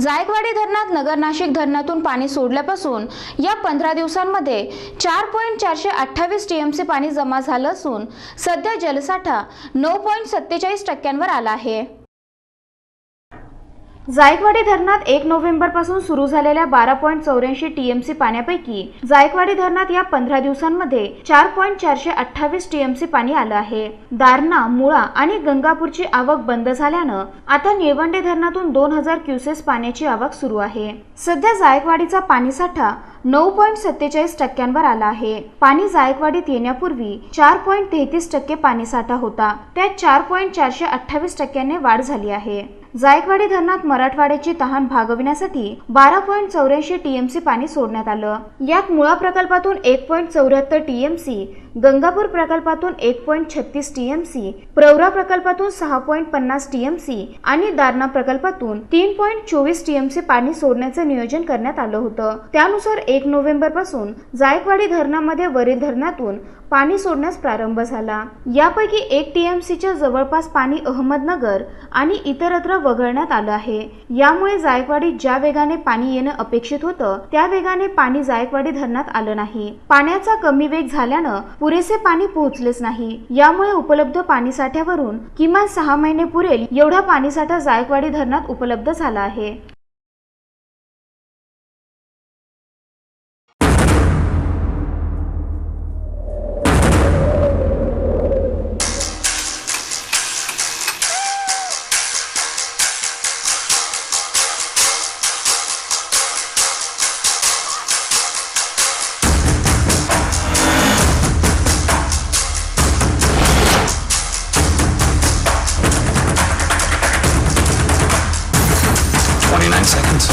जायकवाडी धरणात नगर नाशिक धरणातून पाणी सोडल्यापासून या पंधरा दिवसांमध्ये चार पॉईंट चारशे अठ्ठावीस टीएमसी पाणी जमा झालं असून सध्या जलसाठा नऊ पॉईंट सत्तेचाळीस टक्क्यांवर आला आहे. जायकवाडी धरणात एक नोव्हेंबरपासून सुरू झालेल्या बारा पॉईंट चौऱ्याऐंशी टीएमसी पाण्यापैकी जायकवाडी धरणात या पंधरा दिवसांमध्ये चार पॉईंट चारशे अठ्ठावीस टीएमसी पाणी आलं आहे. दारणा मुळा आणि गंगापूरची आवक बंद झाल्यानं आता निळवंडे धरणातून दोन हजार क्युसेस पाण्याची आवक सुरू आहे. सध्या जायकवाडीचा पाणीसाठा नऊ पॉईंट सत्तेचाळीस टक्क्यांवर आला आहे. पाणी जायकवाडीत येण्यापूर्वी चार पॉईंट तेहतीस टक्के पाणीसाठा होता. त्यात चार पॉईंट चारशे अठ्ठावीस टक्क्यांनी वाढ झाली आहे. जायकवाडी धरणात मराठवाड्याची तहान भागविण्यासाठी बारा पॉईंट चौऱ्याऐंशी टीएमसी पाणी सोडण्यात आलं. यात मुळा प्रकल्पातून एक पॉईंट चौऱ्याहत्तर टीएमसी गंगापूर प्रकल्पातून एक पॉईंट छत्तीस टीएमसी प्रवरा प्रकल्पातून सहा पॉईंट पन्नास टीएमसी आणि दारणा प्रकल्पातून तीन पॉईंट चोवीस टीएमसी पाणी सोडण्याचं नियोजन करण्यात आलं होतं. त्यानुसार एक नोव्हेंबरपासून जायकवाडी धरणामध्ये वरील धरणातून पाणी सोडण्यास प्रारंभ झाला. यापैकी एक टीएमसीच्या जवळपास पाणी अहमदनगर आणि इतरत्र वगळण्यात आलं आहे. यामुळे जायकवाडीत ज्या वेगाने पाणी येणं अपेक्षित होतं त्या वेगाने पाणी जायकवाडी धरणात आलं नाही. पाण्याचा कमी वेग झाल्यानं पुरेसे पाणी पोहोचलेच नाही. यामुळे उपलब्ध पाणीसाठ्यावरून किमान सहा महिने पुरेल एवढा पाणीसाठा जायकवाडी धरणात उपलब्ध झाला आहे. 29 seconds.